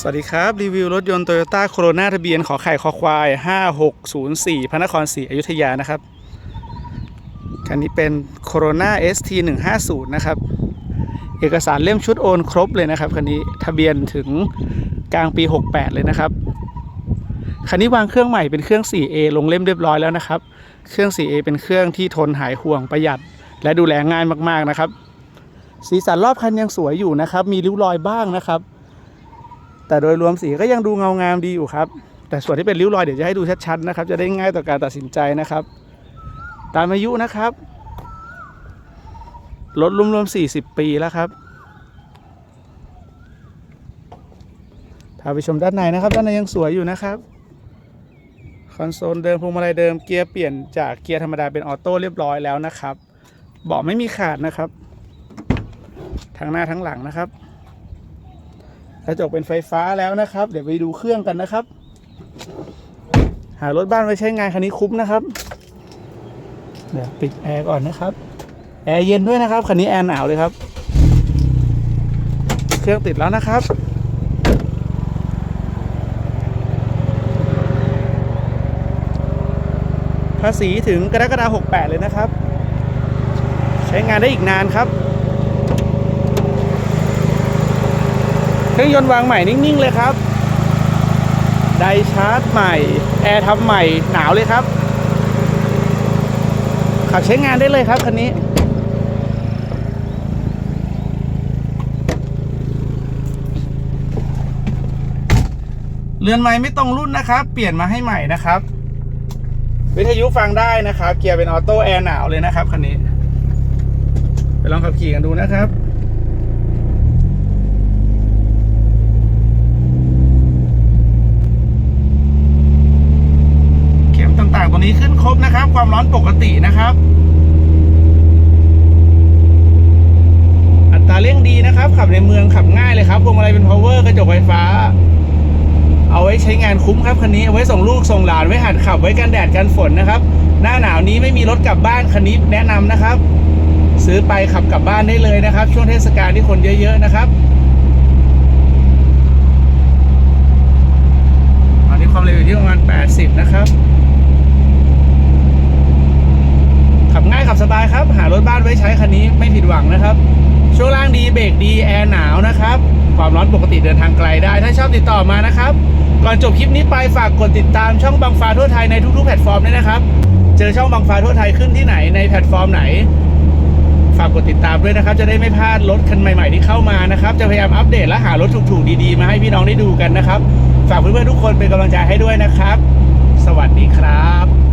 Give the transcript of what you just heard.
สวัสดีครับ รีวิวรถยนต์ Toyota Corona ทะเบียนขอไข่คอควาย 5604 พระนครศรีอยุธยานะครับ คันนี้เป็น Corona ST 150นะครับ เอกสารเล่มชุดโอนครบเลยนะครับ คันนี้ทะเบียนถึงกลางปี 68 เลยนะครับ คันนี้วางเครื่องใหม่เป็นเครื่อง 4A ลงเล่มเรียบร้อยแล้วนะครับ เครื่อง 4A เป็นเครื่องที่ทนหายห่วงประหยัด และดูแลง่ายมากๆนะครับ สีสันรอบคันยังสวยอยู่นะครับ มีริ้วรอยบ้างนะครับ แต่โดยรวมสีก็ยังดูเงางามดีอยู่ครับ แต่ส่วนที่เป็นริ้วรอยเดี๋ยวจะให้ดูชัดๆนะครับ จะได้ง่ายต่อการตัดสินใจนะครับ ตามอายุนะครับ รถรวมๆ40 ปีแล้วครับพาไปชมด้านในนะครับ ด้านในยังสวยอยู่นะครับคอนโซลเดิมพวงมาลัยเดิมเกียร์เปลี่ยนจากเกียร์ธรรมดาเป็นออโต้เรียบร้อยแล้วนะครับเบาะไม่มีขาดนะครับ ทั้งหน้าทั้งหลังนะครับ กระจกเป็นไฟฟ้าแล้วนะครับ เดี๋ยวไปดูเครื่องกันนะครับ หารถบ้านไว้ใช้งานคันนี้คุ้มนะครับ เดี๋ยวปิดแอร์ก่อนนะครับ แอร์เย็นด้วยนะครับคันนี้แอร์หนาวเลยครับ เครื่องติดแล้วนะครับภาษีถึงกรกฎาคม68 เลยนะครับ ใช้งานได้อีกนานครับ เครื่องยนต์วางใหม่นิ่ง ๆ เลยครับ ไดชาร์จใหม่ แอร์ทำใหม่หนาวเลยครับ ขับใช้งานได้เลยครับคันนี้เรือนไม้ไม่ตรงรุ่นนะครับ เปลี่ยนมาให้ใหม่นะครับ วิทยุฟังได้นะครับ เกียร์เป็นออโต้แอร์หนาวเลยนะครับคันนี้ ไปลองขับขี่กันดูนะครับ เข็ม ตัวนี้ขึ้นครบนะครับ ความร้อนปกตินะครับ อัตราเร่งดีนะครับ ขับในเมืองขับง่ายเลยครับพวงมาลัยเป็น power กระจกไฟฟ้า เอาไว้ใช้งานคุ้มครับคันนี้เอาไว้ส่งลูกส่งหลานไว้หัดขับไว้กันแดดกันฝนนะครับ หน้าหนาวนี้ไม่มีรถกลับบ้านคันนี้แนะนำนะครับ ซื้อไปขับกลับบ้านได้เลยนะครับ ช่วงเทศกาลที่คนเยอะ ๆ นะครับตอนนี้ความเร็วอยู่ที่ประมาณ 80 นะครับ ขับง่ายขับสบายครับ หารถบ้าน ไว้ใช้คันนี้ไม่ผิดหวังนะครับ ช่วงล่างดีเบรกดีแอร์หนาวนะครับ ความร้อนปกติเดินทางไกลได้ ถ้าชอบติดต่อมานะครับ ก่อนจบคลิปนี้ไปฝากกดติดตามช่องบางฟ้าทั่วไทยในทุกๆแพลตฟอร์มด้วยนะครับ เจอช่องบางฟ้าทั่วไทยขึ้นที่ไหนในแพลตฟอร์มไหน ฝากกดติดตามด้วยนะครับ จะได้ไม่พลาดรถคันใหม่ๆที่เข้ามานะครับ จะพยายามอัปเดตและหารถถูกๆดีๆมาให้พี่น้องได้ดูกันนะครับ ฝากเพื่อนๆทุกคนเป็นกำลังใจให้ด้วยนะครับ สวัสดีครับ